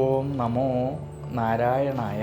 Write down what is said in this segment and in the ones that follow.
ഓം നമോ നാരായണായ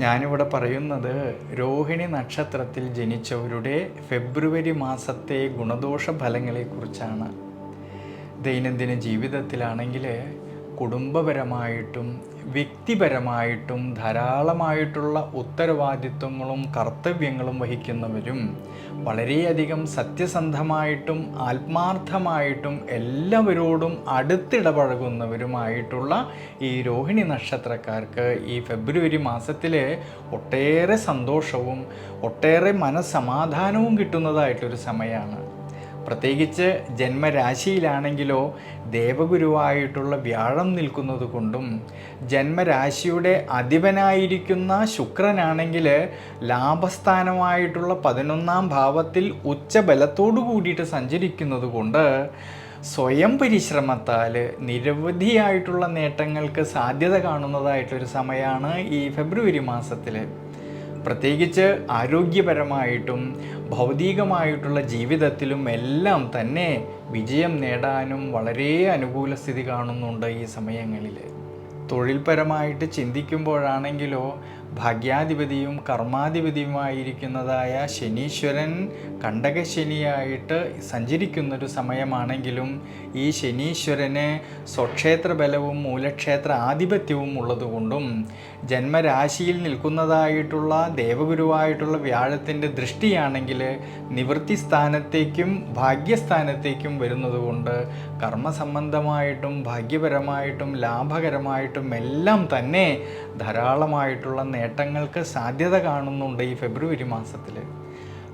ഞാനിവിടെ പറയുന്നത് രോഹിണി നക്ഷത്രത്തിൽ ജനിച്ചവരുടെ ഫെബ്രുവരി മാസത്തെ ഗുണദോഷ ഫലങ്ങളെക്കുറിച്ചാണ് ദൈനംദിന ജീവിതത്തിലാണെങ്കിൽ കുടുംബപരമായിട്ടും വ്യക്തിപരമായിട്ടും ധാരാളമായിട്ടുള്ള ഉത്തരവാദിത്വങ്ങളും കർത്തവ്യങ്ങളും വഹിക്കുന്നവരും വളരെയധികം സത്യസന്ധമായിട്ടും ആത്മാർത്ഥമായിട്ടും എല്ലാവരോടും അടുത്തിടപഴകുന്നവരുമായിട്ടുള്ള ഈ രോഹിണി നക്ഷത്രക്കാർക്ക് ഈ ഫെബ്രുവരി മാസത്തിലെ ഒട്ടേറെ സന്തോഷവും ഒട്ടേറെ മനസ്സമാധാനവും കിട്ടുന്നതായിട്ടൊരു സമയമാണ്. പ്രത്യേകിച്ച് ജന്മരാശിയിലാണെങ്കിലോ ദേവഗുരുവായിട്ടുള്ള വ്യാഴം നിൽക്കുന്നത് കൊണ്ടും ജന്മരാശിയുടെ അധിപനായിരിക്കുന്ന ശുക്രനാണെങ്കിൽ ലാഭസ്ഥാനമായിട്ടുള്ള പതിനൊന്നാം ഭാവത്തിൽ ഉച്ചബലത്തോടു കൂടിയിട്ട് സഞ്ചരിക്കുന്നത് കൊണ്ട് സ്വയം പരിശ്രമത്താൽ നിരവധിയായിട്ടുള്ള നേട്ടങ്ങൾക്ക് സാധ്യത കാണുന്നതായിട്ടൊരു സമയമാണ് ഈ ഫെബ്രുവരി മാസത്തിൽ പ്രത്യേകിച്ച് ആരോഗ്യപരമായിട്ടും ഭൗതികമായിട്ടുള്ള ജീവിതത്തിലും എല്ലാം തന്നെ വിജയം നേടാനും വളരെ അനുകൂല സ്ഥിതി കാണുന്നുണ്ട് ഈ സമയങ്ങളിൽ തൊഴിൽപരമായിട്ട് ചിന്തിക്കുമ്പോഴാണെങ്കിലോ ഭാഗ്യാധിപതിയും കർമാധിപതിയുമായിരിക്കുന്നതായ ശനീശ്വരൻ കണ്ടകശനിയായിട്ട് സഞ്ചരിക്കുന്നൊരു സമയമാണെങ്കിലും ഈ ശനീശ്വരന് സ്വക്ഷേത്ര ബലവും മൂലക്ഷേത്ര ആധിപത്യവും ഉള്ളതുകൊണ്ടും ജന്മരാശിയിൽ നിൽക്കുന്നതായിട്ടുള്ള ദേവഗുരുവായിട്ടുള്ള വ്യാഴത്തിന്റെ ദൃഷ്ടിയാണെങ്കിൽ നിവൃത്തി സ്ഥാനത്തേക്കും ഭാഗ്യസ്ഥാനത്തേക്കും വരുന്നതുകൊണ്ട് കർമ്മസംബന്ധമായിട്ടും ഭാഗ്യപരമായിട്ടും ലാഭകരമായിട്ടും എല്ലാം തന്നെ ധാരാളമായിട്ടുള്ള നേട്ടങ്ങൾക്ക് സാധ്യത കാണുന്നുണ്ട് ഈ ഫെബ്രുവരി മാസത്തിൽ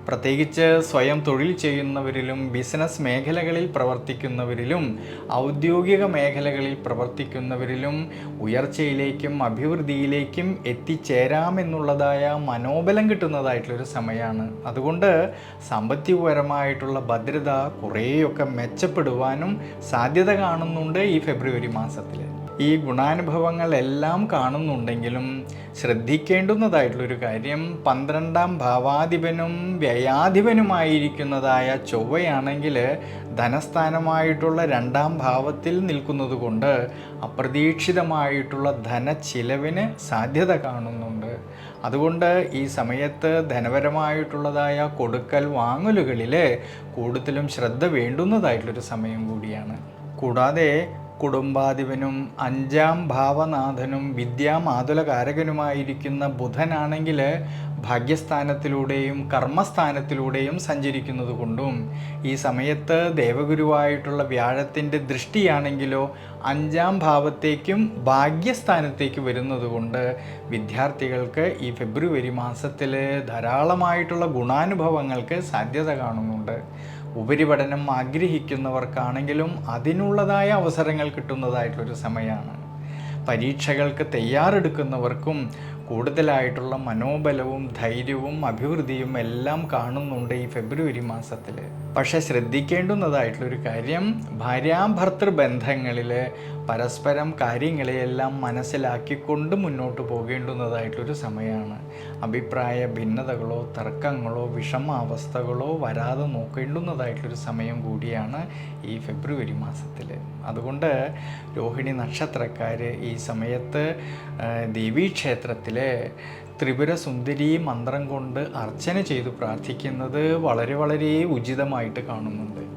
പ്രത്യേകിച്ച് സ്വയം തൊഴിൽ ചെയ്യുന്നവരിലും ബിസിനസ് മേഖലകളിൽ പ്രവർത്തിക്കുന്നവരിലും ഔദ്യോഗിക മേഖലകളിൽ പ്രവർത്തിക്കുന്നവരിലും ഉയർച്ചയിലേക്കും അഭിവൃദ്ധിയിലേക്കും എത്തിച്ചേരാമെന്നുള്ളതായ മനോബലം കിട്ടുന്നതായിട്ടുള്ളൊരു സമയമാണ് അതുകൊണ്ട് സാമ്പത്തികപരമായിട്ടുള്ള ഭദ്രത കുറേയൊക്കെ മെച്ചപ്പെടുവാനും സാധ്യത കാണുന്നുണ്ട് ഈ ഫെബ്രുവരി മാസത്തിൽ ഈ ഗുണാനുഭവങ്ങളെല്ലാം കാണുന്നുണ്ടെങ്കിലും ശ്രദ്ധിക്കേണ്ടുന്നതായിട്ടുള്ളൊരു കാര്യം പന്ത്രണ്ടാം ഭാവാധിപനും വ്യയാധിപനുമായിരിക്കുന്നതായ ചൊവ്വയാണെങ്കിൽ ധനസ്ഥാനമായിട്ടുള്ള രണ്ടാം ഭാവത്തിൽ നിൽക്കുന്നത് കൊണ്ട് അപ്രതീക്ഷിതമായിട്ടുള്ള ധനച്ചിലവിന് സാധ്യത കാണുന്നുണ്ട്. അതുകൊണ്ട് ഈ സമയത്ത് ധനപരമായിട്ടുള്ളതായ കൊടുക്കൽ വാങ്ങലുകളിൽ കൂടുതലും ശ്രദ്ധ വേണ്ടുന്നതായിട്ടുള്ളൊരു സമയം കൂടിയാണ്. കൂടാതെ കുടുംബാധിപനും അഞ്ചാം ഭാവനാഥനും വിദ്യാമാതുലകാരകനുമായിരിക്കുന്ന ബുധനാണെങ്കിൽ ഭാഗ്യസ്ഥാനത്തിലൂടെയും കർമ്മസ്ഥാനത്തിലൂടെയും സഞ്ചരിക്കുന്നത് കൊണ്ടും ഈ സമയത്ത് ദേവഗുരുവായിട്ടുള്ള വ്യാഴത്തിന്റെ ദൃഷ്ടിയാണെങ്കിലോ അഞ്ചാം ഭാവത്തേക്കും ഭാഗ്യസ്ഥാനത്തേക്ക് വരുന്നതുകൊണ്ട് വിദ്യാർത്ഥികൾക്ക് ഈ ഫെബ്രുവരി മാസത്തിൽ ധാരാളമായിട്ടുള്ള ഗുണാനുഭവങ്ങൾക്ക് സാധ്യത കാണുന്നുണ്ട്. ഉപരിപഠനം ആഗ്രഹിക്കുന്നവർക്കാണെങ്കിലും അതിനുള്ളതായ അവസരങ്ങൾ കിട്ടുന്നതായിട്ടൊരു സമയമാണ്. പരീക്ഷകൾക്ക് തയ്യാറെടുക്കുന്നവർക്കും കൂടുതലായിട്ടുള്ള മനോബലവും ധൈര്യവും അഭിവൃദ്ധിയും എല്ലാം കാണുന്നുണ്ട് ഈ ഫെബ്രുവരി മാസത്തിൽ പക്ഷെ ശ്രദ്ധിക്കേണ്ടുന്നതായിട്ടുള്ളൊരു കാര്യം ഭാര്യാഭർത്തൃ ബന്ധങ്ങളിൽ പരസ്പരം കാര്യങ്ങളെയെല്ലാം മനസ്സിലാക്കിക്കൊണ്ട് മുന്നോട്ട് പോകേണ്ടുന്നതായിട്ടൊരു സമയമാണ് അഭിപ്രായ ഭിന്നതകളോ തർക്കങ്ങളോ വിഷമാവസ്ഥകളോ വരാതെ നോക്കേണ്ടുന്നതായിട്ടൊരു സമയം കൂടിയാണ് ഈ ഫെബ്രുവരി മാസത്തിൽ അതുകൊണ്ട് രോഹിണി നക്ഷത്രക്കാർ ഈ സമയത്ത് ആ, ത്രിപുര സുന്ദരി മന്ത്രം കൊണ്ട് അർച്ചന ചെയ്ത് പ്രാർത്ഥിക്കുന്നത് വളരെ വളരെ ഉചിതമായിട്ട് കാണുന്നുണ്ട്.